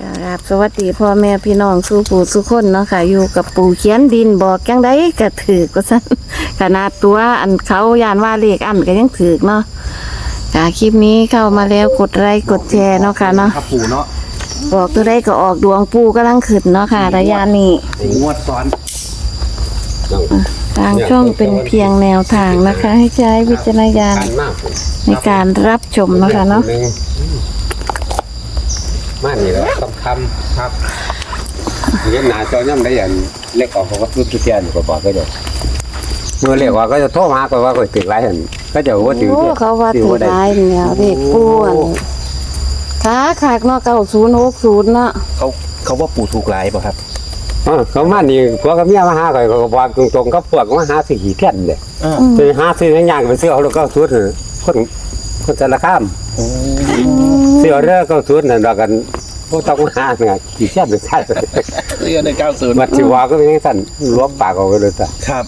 ครับสวัสดีพ่อแม่พี่น้องสู่ปู่สู่คนเนาะค่ะ อยู่กับปู่เขียนดินบอกจังไดก็ถือก็สั่นขนาดตัวอันเขายานว่าเลขอันก็ยังถือเนาะค่ะคลิปนี้เข้ามาแล้วกดไลค์กดแชร์เนาะค่ะเนาะครับปู่เนาะบอกตัวใดก็ออกดวงปู่กำลังขึ้นเนาะค่ะ ระยะนี้งวดซ้อนทางช่องเป็นเพียงแนวทางนะคะ ให้ใช้วิจารณญาณการมากในการรับชมเนาะค่ะเนาะ มานี่แล้วคำคำครับเรียนหนาจอย่ำได้ยันเล็กออกเขาก็รุดทุเทียนก็บอกก็เดี๋ยวเมื่อเรียกว่าก็จะโทรมาก็ว่าก็ติดไรเห็นก็จะว่าถือโอ้เขาว่าถือได้ร้ายเนี่ยเด็กปู่อันขาขากเนาะเก้าศูนย์หกศูนย์เนาะเขาเขาว่าปู่ถูกหลายป่ะครับเออเขามานี่พวกกับเมียมาหาก็ก็บอกตรงๆก็พวกมาหาสิขี่เทียนเลยเออไปหาซื้ออย่างไปซื้อเอาแล้วก็สุดคนคนจะละข้าม โอ้ซื้อเอาเรื่องก็สุดนั่นดอกกันพวกต้องมาหาเนี่ยขี่เทียนไปใช่เรียนในเก้าศูนย์วัดชิวาก็เป็นอย่างนั้นล้วงปากเอาไปเลยจ้ะครับ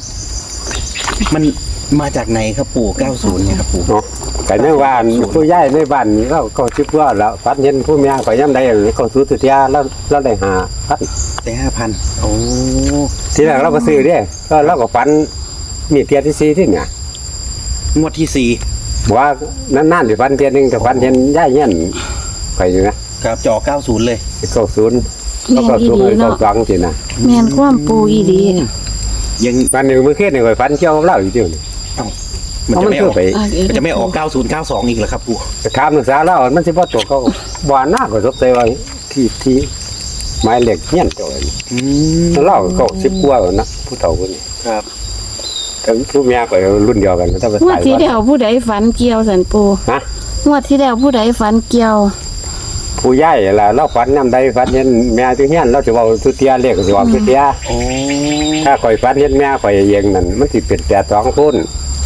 มันมาจากไหนครับปู่เก้าศูนย์เนี่ยครับปู่เนาะแต่ในบ้านผู้ใหญ่ในบ้านเราก็ชิบว่าแล้วฟันเห็นผู้เมียก็ย่ำได้ก็ซื้อตัวเทียแล้วเราได้หาฟันได้ห้าพันโอ้ทีแรกเราก็ซื้อเด้ก็เราก็ฟันมีเทียที่ซีที่เนี่ยงวดที่สี่ ว่านั่นๆสิฟันเทียหนึงแต่ฟันเห็นย่ายเงี้ยนไปอยู่นะครับจอเก้าศูนย์เลย เก้าศูนย์ก็แม่เก้านอีศูนย์ดีเก้าเนาะสองจีนะแม่นความปูอีดียังวันหนึ่งมือขึ้นหนึ่งก็ฟันเกี่ยวกับเราอยู่เดียวนี่ มันจะไม่ออกเอามันคือไป มันจะไม่ออกเก้าศูนย์เก้าสองอีกเหรอครับปู่แต่ถามนักศึกษาเรามันสิบ่ตัวเขาบ่าหน้าก็สบใจว่าที่ที่ไม้เหล็กเงี้ยนเจ้าอันนี้อืมเราก็สิบกว่าแล้วนะผู้เฒ่าคนนี้ครับแต่ ผู้เมียก็รุ่นเดียวกันถ้าไปงวดตายที่ว่าแล้วผู้ใดฝันเกี่ยวสันปูฮะงวดที่แล้วผู้ใดฝันเกี่ยว ผู้ใหญ่ล่ะเราฝันยามใดฝันเห็นแม่ที่เฮียนเราจะเว้าสุเตียเรียกสิว่าสุเตียโอ้ถ้าข่อยฝันเห็นแม่ข่อยเองนั่นมันสิเป็นแต่สองคน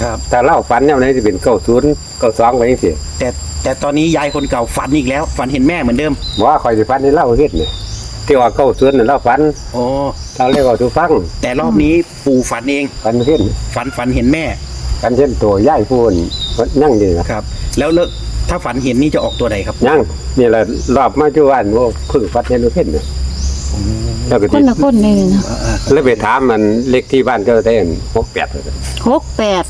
ครับ แต่เราฝันยามใดสิเป็น90 92ไปจังซี่แต่แต่ตอนนี้ยายคนเก่าฝันอีกแล้ว ฝันเห็นแม่เหมือนเดิมบ่ว่าข่อยสิฝันเห็นเราเฮ็ดนี่ ที่ว่า90นั่นเราฝันโอ้เราเรียกว่าทุฟังแต่รอบนี้ปู่ฝันเอง ฝันเห็นฝันฝันเห็นแม่ ฝันเห็นตัวใหญ่พูนนั่งดีนะ ครับ แล้วแล้วถ้าฝันเห็นนี่จะออกตัวใดครับยังนี่แหละรอบมาจุวันว่าเพึ่งฝันเห็นเฮ็ดนี่แล้วก็คสินละคนเลยนะแล้วไปถามมันเลขที่บ้านเจ้าได้อัน68หกแปด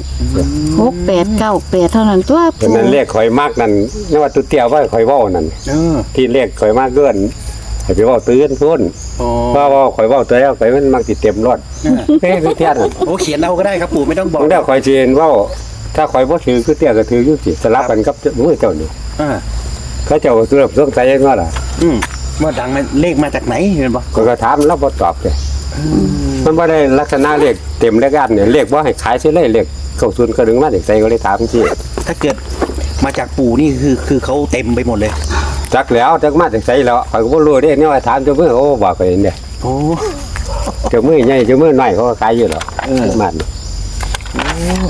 หกแปดเก้าแปดเท่านั้นตัวเพราะปูนั้นเลขข่อยมากนั่นนี่ว่าตุเตียวว่าข่อยเว้านั่นเออที่เลขข่อยมากเกิน ให้ไปเว้าตื่นพุ่นโอ้เพราะว่าข่อยเว้าตัวแล้วข่อยมันมักสิเต็มรถเฮ้ยตุเตียนั่นโอ้เขียนเอาก็ได้ครับปู่ไม่ต้องบอกบางเด้อข่อยสิเห็นเว้าถ้าข่อยบ่ถือคือเตียก็ถืออยู่สิสลับกันกับมือเจ้านี่อ่าเขาเจ้าสุรบสงสัยว่าล่ะอืมว่าดังมันเลขมาจากไหนเห็นปะก็ก็ถามแล้วบ่ตอบเลยมันบ่ได้ลักษณะเลขเต็มเลขอันเนี่ยเลขบ่ให้ขายซิเลยเลขเข้าศูนย์ก็ดึงมาเด็กใส่ก็เลยถามที่ถ้าเกิดมาจากปู่นี่คือคือเขาเต็มไปหมดเลย จักแล้วจักมาเด็กใส่แล้วข่อยก็บ่รู้เด้เนี่ยว่าถามเจ้ามือโอ้บอกไปเนี่ยโอ้เจ้ามือใหญ่เจ้ามือน้อยเขาก็ขายอยู่หรอกเออ มัน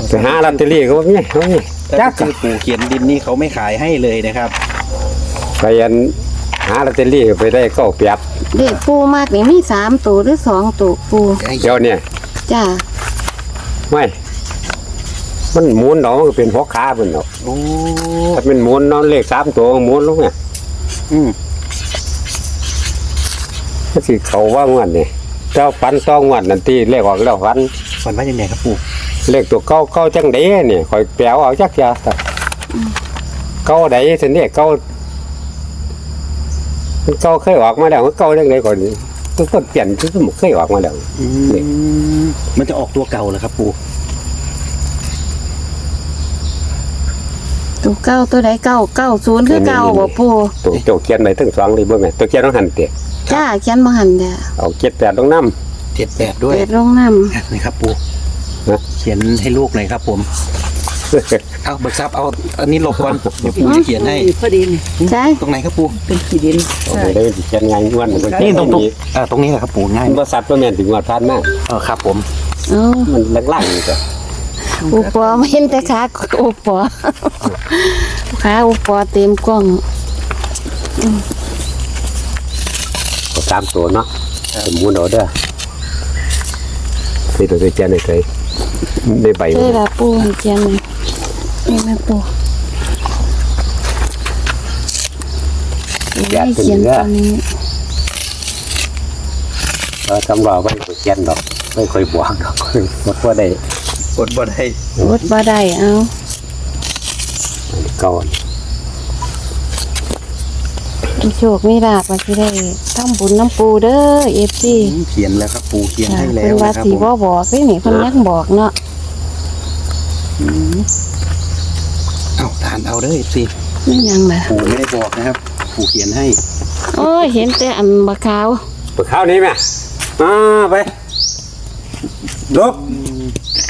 ไปหาลอตเตอรี่ก็บ่มีบ่มีแต่จักคือปู่เขียนดินนี่เขาไม่ขายให้เลยนะครับ ไปอันหาลอตเตอรี่ไปได้เก้าเปียบเด็กปูมากนี่มีสามตัวหรือสองตัวปูเดี๋ยวเนี่ยจ้าไม่มันหมุนเนาะมันก็เป็นหัวขาเพิ่นเนาะโอ้ ถ้าเป็นหมุนเนาะเลขสามตัวหมุนลงเนี่ย อืมมันสิเขาว่างวดนี่เจ้าฟันซองงวดนั่นที่เลขออกแล้วฟันฝันว่ายังไงครับปู่เลขตัวเก้าเก้าจังไดนี่ข่อยแปลเอาจักยาซะเก้าใดสิเนี่ยเก้ามันเก้าเคยออกมาแล้วมันเก้าจังไดก่อนนี่มันก็เปลี่ยนคือมันเคยออกมาแล้ว อืมมันจะออกตัวเก่าเหรอครับปู่ ตัวเก้าตัวใดเก้าเก้าศูนย์คือเก้าบ่ปูตัวเจ้าเขียนไว้ทั้งสองเลยบ่แม่นตัวเขียนต้องหันเตะจ้าเขียนบ่หันเด้อเอาเจ็ดแปดต้องนำเจ็ดแปดด้วยเปิดลงน้นี่ครับปู่นะเขียนให้ลูกหน่อยครับผมเอาเบิกทรัพย์เอาอันนี้หลบก่อนเดี๋ยวปู่จะเขียนให้พอดีนี่ำใช่ตรงไหนครับปู่เป็นขีดินเอาไปได้เขียนง่ายงวดมันก็นี่เขียนตรงตรงนี้อ่าตรงนี้แหละครับปู่ง่ายมันบ่สัตว์บ่แม่นถึงงวดผ่านมาเออครับผม เอ้ามันล่างๆนี่ก็ อุปอไม่เห็นแต่ขาอุปอขาอุปอเต็มกล้องเอาสามตัวเนาะสมมุติเอาเด้อนี่ตัวเขียนให้เคยได้ใบเจ้ละปูให้เขียนเลยนี่แม่ปูแยกให้เป็นเขียนเนื้อตัวนี้เออตำรวจไม่ค่อยเขียนดอกไม่ค่อยบวกดอกบ่พอได้ กดบ่ได้รถบ่ได้เอาก่อนมีโชคมีลาบว่าสิได้ทำบุญน้ำปูเด้อ FC อืมเขียนแล้วครับ ปูเขียนค่ะให้แล้เพิ่นวว่านะครับสิผมบ่บอกเด้นี่เพิ่นยังบอกเนาะเอาทานเอาเด้อสินี่ยังล่ะปูไม่ได้บอกนะครับ ปูเขียนให้โอ้ยเห็นแต่อันบักขาวไปข้าวนี้ไหมอ่าไปลบ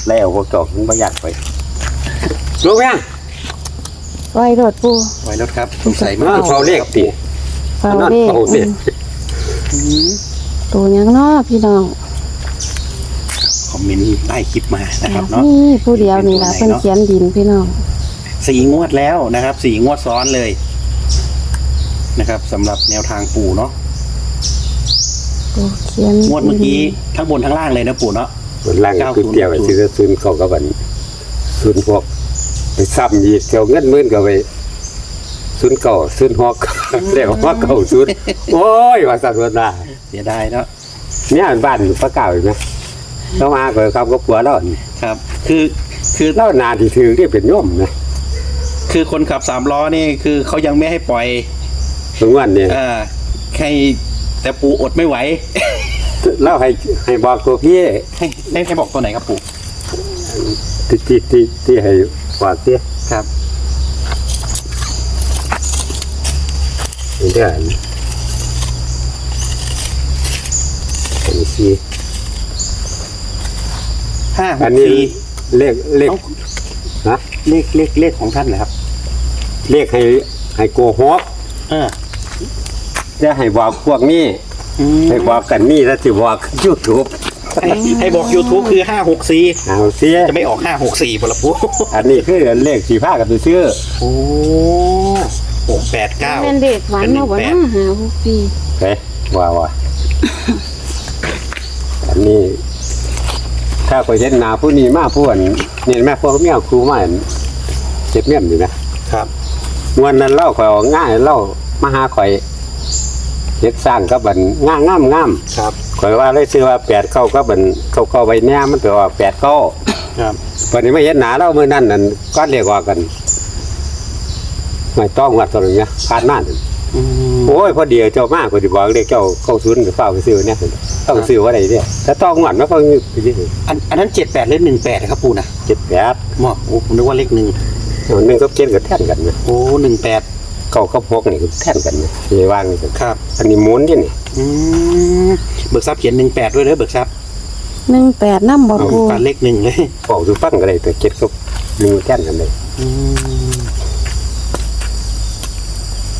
แล้วพวกจอกมันไม่อยากไปลุกยังไว้รถปูไว้รถครับสงสัยมามาเขาเรียกตีเฝ้านั่นเลขเขาเรียกอืมตัวหยังเนาะพี่น้องคอมเมนต์ใต้คลิปมานะครับเนาะนี่ผู้เดียวนี่ล่ะเพิ่นเขียนดินพี่น้องสี่งวดแล้วนะครับสี่งวดซ้อนเลยนะครับสำหรับแนวทางปู่เนาะปูเขียนงวดเมื่อกี้ทั้งบนทั้งล่างเลยนะปู่เนาะ มันล่างคือเตียวไปซื้อซุนเขากับบันซุนพวกไปซ้ำยีเที่ยวเงินหมื่นก็ไปซุนเก่าซุนหอกเรียกว่าเก่าซุนโอ้ยว่าสัตว์วันน่ะเสียดายเนาะเนี่ยบ้านอยู่พระเก่าอีกไหมต้องมาเกิดครับก็ปัวแล้วนี่ครับ คือคือแล้วนาที่ถือที่เป็นโย่อมนะคือคนขับสามล้อนี่คือเขายังไม่ให้ปล่อยถึงวันเนี่ยอ่าใครแต่ปู่อดไม่ไหวเล่าให้ให้บอกตัวพี่ให้ ให้ให้บอกตัวไหนครับปู่ที่ที่ที่ที่ให้บอกเตี้ยครับเดี๋ยวอันอันนี้สิห้าหอักนนี้สี่เลขเลขเอ้านะเลขเลขเลขของท่านเหรอครับเลขให้ให้โกหกอ่าจะให้บอกพวกนี้ อืมให้บอกกันนี่แล้วจะบอกยูทูบ ให้ให้บอก YouTube คือห้าหกสี่เอาเสียจะไม่ออกห้าหกสี่ปะละปู่อันนี้คือเลขสีผ้ากับตัวชื่อโอ้หกแปดเก้าแม่นเด็กหวานเนาะบ่เป็นหนึ่นะงแปดหาหกปีเฮ้ยว่าว่าอันนี้ ถ้าคอยเห็นหนาผู้นี้มาผู้อันนี่แม่พวกเมียครูมาอันเจ็บเมียมอยู่นะครับวันนั้นเล่าข่อยออกง่ายเล่ามาหาข่อยเฮ็ดสร้างกับบันง่างง่ามง่ามครับ ข่อยว่าเลยชื่อว่าแปดเก้ากับบันเก้าเก้าใบแน่มันแปลว่าแปดเก้าครับวันนี้ไม่เห็นหนาเล่ามือนั่นนั่นก็เรียกว่ากันไม่ต้องวัดตัวนึงนะผ่านมานั่นอืมโอ้ยพอเดียวเจ้ามากกว่าที่บอกเรียกเจ้าเข้าศูนย์กับเฝ้าไปซื้อเนี่ยต้องซื้อว่าไรเนี่ยถ้าต้องหวัดมันก็ไปที่อันอันนั้นเจ็ดแปดหรือหนึ่งแปดครับปู่นะเจ็ดแปดหมอโอ้ผมนึกว่าเลขหนึ่งเอาหนึ่งก็เจ็ดก็แท่นกันนะโอ้หนึ่งแปดเก้าก็พกนี่ก็แท่นกันนะที่ว่างนี่ก็ครับ อันนี้หมุนที่นี่อืม เบิกทรัพย์เขียนหนึ่งแปดด้วยเด้อเบิกทรัพย์18นำบ่เอาปูปานเลขหนึ่งเลยบอกสุฟังก็ได้แต่เจ็ดก็หนึ่งแท่นกันเลยอืม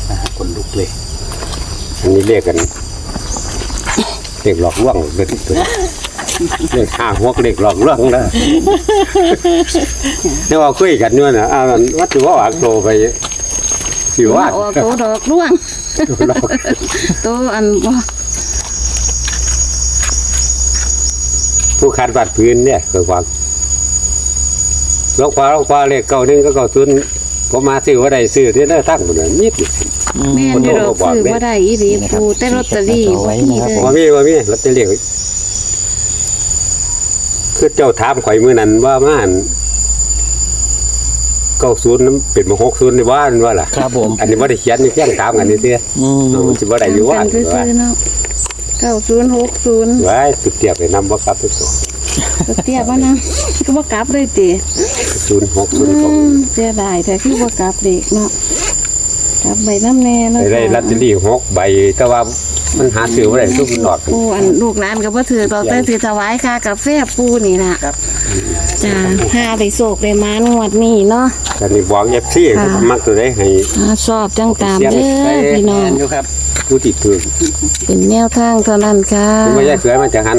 อ่าคนลุกเลยอันนี้เรียกกันเรียกหลอกลวงเป็นตัวเรียกห้าหัวเรียกหลอกลวงนะเนี่ยว่าคุยกันเนี่ยนะอ่าวัดถือว่าหวานโตไปสิว่าออกโตดอกร่วงหลอกโตอันบ่ ผู้ขาดบัตรพื้นเนี่ยคือความลงฟ้าลงฟ้าเลขเก่าหนึงก็เก่าทุนผมมาซื้อว่าได้ซื้อที่ได้ตั้งหมดเลยนิดเดียว แม่นอยู่ดอกซื้อบ่ได้อีหลีปูแต่ลอตเตอรี่บ่มีเลยว่ามีว่ามีลอตเตอรี่คือเจ้าถามข่อยมือนั้นว่ามาอันเก้าศูนย์นั้นเป็นมาหกศูนย์ในบ้านว่าล่ะครับผม อันนี้ว่าได้เขียนนี่เพียงถามกันนี่เสียอืม มันจะว่าได้อยู่ว่ากันซื่อๆเนาะ 9060ไว้สุดเทียบไปนำว่ากลับไปตัวเตี้ยบ่นะก็บ่กลับเลยติศูนย์หกศูนย์อืหกมเสียดายแต่คือบ่กลับเด็กเนาะกลับใบน้ำแน่เนาะได้ลอตเตอรี่หกใบแต่ว่ามันหาซื้อว่าได้ทุกหลอดปูอันลูกหลานก็บ่ถือต่อแต่สิถวายค่ากาแฟปูนี่ล่ะครับจ้าหาได้โศกได้มานงวดนี้เนาะแต่นี่บอกเอฟซีค่ะมักตัวได้ให้หาชอบจังตามเด้อพี่น้องอยู่ครับ ผู้ติดถือเป็นแนวทางเท่านั้นค่ะไม่ใช่เสือมาจากหัน